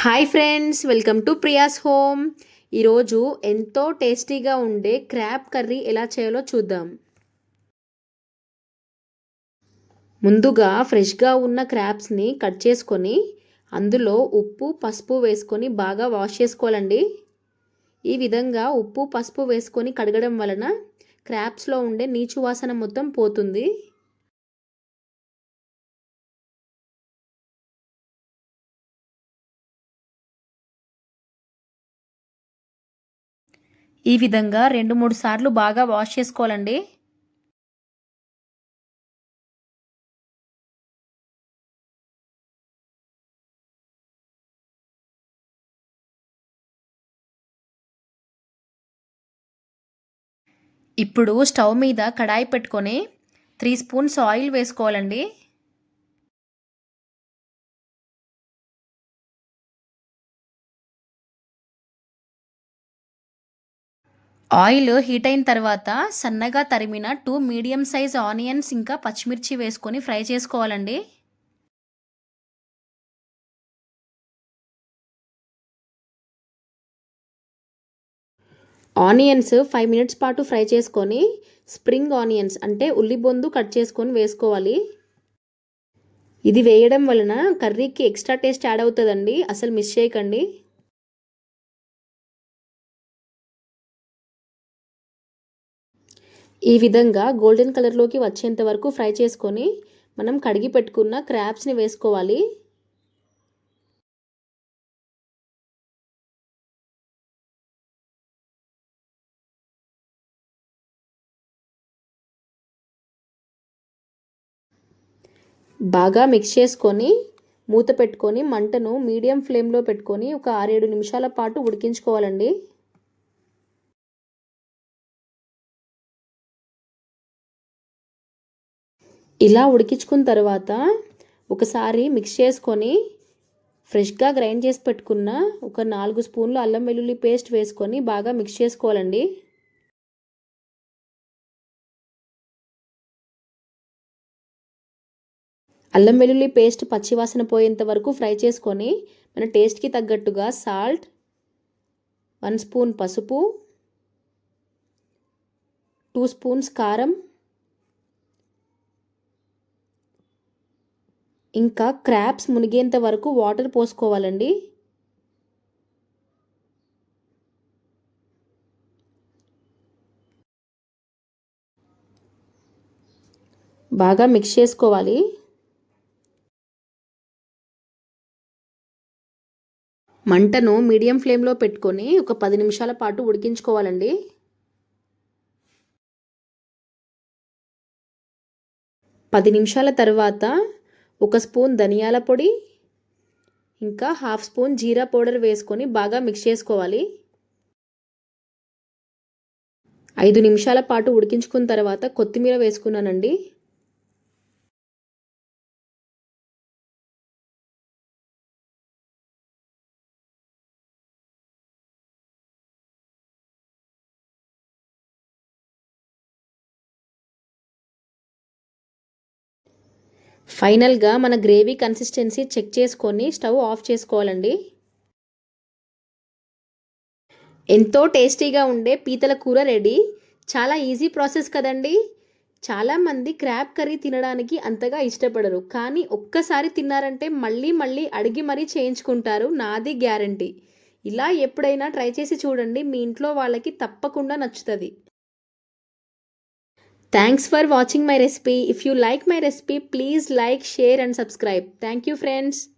Hi friends welcome to Priya's home ఈరోజు ఎంతో టేస్టీగా ఉండే క్రాబ్ కర్రీ ఎలా చేయాలో చూద్దాం. ముందుగా ఫ్రెష్గా ఉన్న క్రాబ్స్ని కట్ చేసుకొని అందులో ఉప్పు పసుపు వేసుకొని బాగా వాష్ చేసుకోవాలండి. ఈ విధంగా ఉప్పు పసుపు వేసుకొని కడగడం వలన క్రాబ్స్లో ఉండే నీచు వాసన మొత్తం పోతుంది. ఈ విధంగా రెండు మూడు సార్లు బాగా వాష్ చేసుకోవాలండి. ఇప్పుడు స్టవ్ మీద కడాయి పెట్టుకొని త్రీ స్పూన్స్ ఆయిల్ వేసుకోవాలండి. ఆయిల్ హీట్ అయిన తర్వాత సన్నగా తరిమిన టూ మీడియం సైజ్ ఆనియన్స్ ఇంకా పచ్చిమిర్చి వేసుకొని ఫ్రై చేసుకోవాలండి. ఆనియన్స్ ఫైవ్ మినిట్స్ పాటు ఫ్రై చేసుకొని స్ప్రింగ్ ఆనియన్స్ అంటే ఉల్లిబొందు కట్ చేసుకొని వేసుకోవాలి. ఇది వేయడం వలన కర్రీకి ఎక్స్ట్రా టేస్ట్ యాడ్ అవుతుందండి. అసలు మిస్ చేయకండి. ఈ విధంగా గోల్డెన్ కలర్లోకి వచ్చేంత వరకు ఫ్రై చేసుకొని మనం కడిగి పెట్టుకున్న క్రాబ్స్ని వేసుకోవాలి. బాగా మిక్స్ చేసుకొని మూత పెట్టుకొని మంటను మీడియం ఫ్లేమ్లో పెట్టుకొని ఒక ఆరేడు నిమిషాల పాటు ఉడికించుకోవాలండి. ఇలా ఉడికించుకున్న తర్వాత ఒకసారి మిక్స్ చేసుకొని ఫ్రెష్గా గ్రైండ్ చేసి పెట్టుకున్న ఒక నాలుగు స్పూన్లు అల్లం వెల్లుల్లి పేస్ట్ వేసుకొని బాగా మిక్స్ చేసుకోవాలండి. అల్లం వెల్లుల్లి పేస్ట్ పచ్చివాసన పోయేంత వరకు ఫ్రై చేసుకొని మన టేస్ట్కి తగ్గట్టుగా సాల్ట్ వన్ స్పూన్ పసుపు టూ స్పూన్స్ కారం ఇంకా క్రాప్స్ మునిగేంత వరకు వాటర్ పోసుకోవాలండి. బాగా మిక్స్ చేసుకోవాలి. మంటను మీడియం ఫ్లేమ్లో పెట్టుకొని ఒక పది నిమిషాల పాటు ఉడికించుకోవాలండి. పది నిమిషాల తర్వాత ఒక స్పూన్ ధనియాల పొడి ఇంకా హాఫ్ స్పూన్ జీరా పౌడర్ వేసుకొని బాగా మిక్స్ చేసుకోవాలి. ఐదు నిమిషాల పాటు ఉడికించుకున్న తర్వాత కొత్తిమీర వేసుకున్నానండి. ఫైనల్గా మన గ్రేవీ కన్సిస్టెన్సీ చెక్ చేసుకొని స్టవ్ ఆఫ్ చేసుకోవాలండి. ఎంతో టేస్టీగా ఉండే పీతల కూర రెడీ. చాలా ఈజీ ప్రాసెస్ కదండి. చాలామంది క్రాబ్ కర్రీ తినడానికి అంతగా ఇష్టపడరు. కానీ ఒక్కసారి తిన్నారంటే మళ్ళీ మళ్ళీ అడిగి మరీ చేయించుకుంటారు. నాది గ్యారంటీ. ఇలా ఎప్పుడైనా ట్రై చేసి చూడండి. మీ ఇంట్లో వాళ్ళకి తప్పకుండా నచ్చుతుంది. Thanks for watching my recipe. If you like my recipe, please like, share and subscribe. Thank you friends.